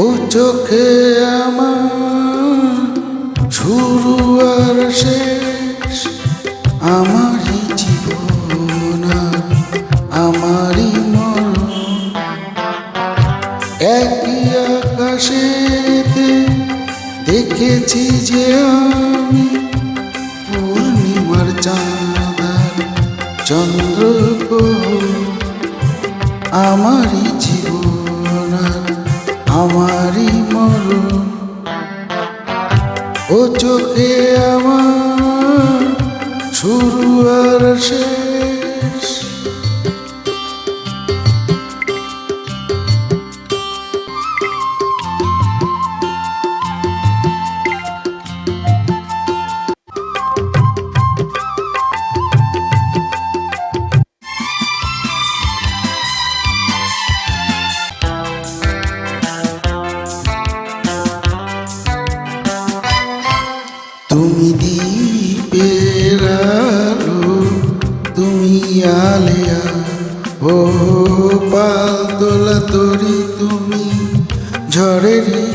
ও চোখে আমার শুরু আর শেষ, আমারই জীবন আমারই মরণ। একই আকাশেতে দেখেছি যে আমি পূর্ণিমার চাঁদার চন্দ্র আমারই জীবন আর ও চোখে আমার শুরু আর শেষ। তুমি দীপের আলো তুমি আলেয়া ও পাল তোলা তরি তুমি ঝড়েরই